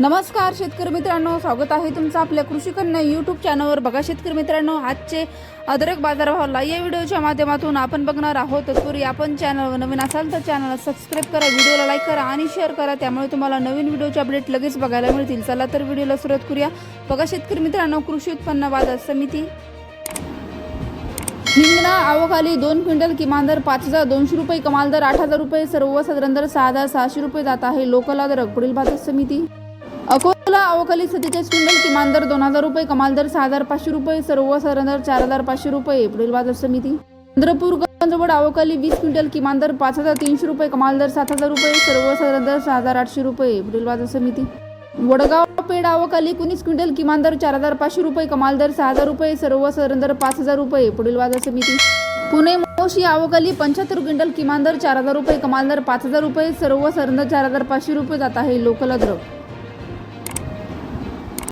नमस्कार शेतकरी मित्रांनो. स्वागत आहे तुमचं आपल्या कृषी कन्या यूट्यूब चॅनलवर बघा शेतकरी मित्रांनो आजचे अदरक बाजारभावाला या व्हिडिओच्या माध्यमातून आपण बघणार आहोत. तत्पूर्वी आपण चॅनलवर नवीन असाल तर चॅनलला सबस्क्राईब करा व्हिडिओला लाईक करा आणि शेअर करा. त्यामुळे तुम्हाला नवीन व्हिडिओचे अपडेट लगेच बघायला मिळतील. चला तर व्हिडिओला सुरुवात करूया. बघा शेतकरी मित्रांनो कृषी उत्पन्न बाजार समिती. हिंगणा आवखाली दोन क्विंटल किमान दर पाच हजार दोनशे रुपये कमाल दर आठ हजार रुपये सर्वसाधारण दर सहा हजार सहाशे रुपये जात आहे. लोकल दर पुढील बाजार समिती. अकोला अवकाली सतीचे क्विंटल किमान दर दोन हजार रुपये कमाल दर सहा हजार पाचशे रुपये सर्व दर चार हजार पाचशे रुपये. पुढील बाजार समिती. चंद्रपूर गंजवड अवकाली वीस क्विंटल किमान दर पाच हजार तीनशे रुपये कमाल दर सात हजार रुपये सर्वसाधारण दर सहा हजार आठशे रुपये. पुढील बाजार समिती. वडगाव पेड अवकाली एकोणीस क्विंटल किमान दर चार हजार पाचशे रुपये कमाल दर सहा हजार रुपये सर्वसाधारण दर पाच हजार रुपये. पुढील बाजार समिती. पुणे मोशी अवकाली पंच्याहत्तर क्विंटल किमान दर चार हजार रुपये कमाल दर पाच हजार रुपये सर्व दर चार हजार पाचशे रुपये जात आहे लोकल अद्रक